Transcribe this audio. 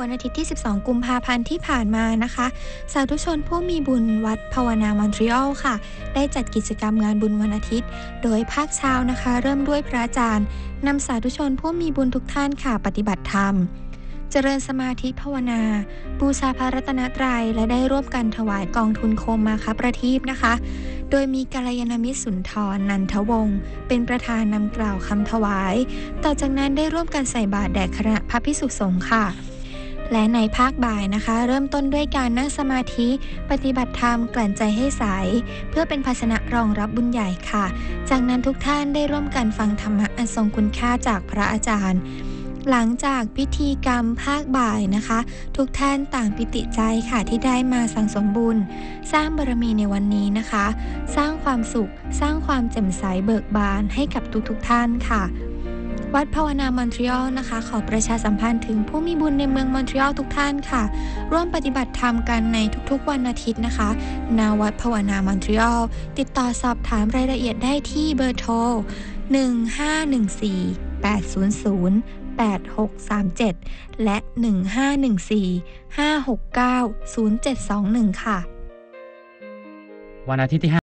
วันอาทิตย์ที่ 12 กุมภาพันธ์ที่ผ่านมานะคะ สาธุชนผู้มีบุญวัดภาวนามอนทรีออลค่ะ ได้จัดกิจกรรมงานบุญวันอาทิตย์ โดยภาคเช้านะคะ เริ่มด้วยพระอาจารย์นำสาธุชนผู้มีบุญทุกท่านค่ะ ปฏิบัติธรรม เจริญสมาธิภาวนา บูชาพระรัตนตรัย และได้ร่วมกันถวายกองทุนโคมมาคประทีปนะคะ โดยมีกัลยาณมิตรสุนทรนันทวงศ์เป็นประธานนำกล่าวคำถวาย ต่อจากนั้นได้ร่วมกันใส่บาตรแด่คณะพระพิสุสงฆ์ค่ะ และในภาคบ่ายนะคะ เริ่มต้นด้วยการนั่งสมาธิ ปฏิบัติธรรมกลั่นใจให้ใส เพื่อเป็นภาชนะรองรับบุญใหญ่ค่ะ จากนั้นทุกท่านได้ร่วมกันฟังธรรมะอันทรงคุณค่าจากพระอาจารย์หลังจากพิธีกรรมภาคบ่ายนะคะ ทุกท่านต่างปิติใจค่ะที่ได้มาสังสมบุญ สร้างบารมีในวันนี้นะคะ สร้างความสุข สร้างความแจ่มใสเบิกบานให้กับทุกๆทท่านค่ะ วัดภาวนามอนทรีออลนะคะ ขอประชาสัมพันธ์ถึงผู้มีบุญในเมืองมอนทรีออลทุกท่านค่ะ ร่วมปฏิบัติธรรมกันในทุกๆวันอาทิตย์นะคะณวัดภาวนามอนทรีออลติดต่อสอบถามรายละเอียดได้ที่เบอร์โทร 1514 800 8637 และ 1514 569 0721 ค่ะ วันอาทิตย์ที่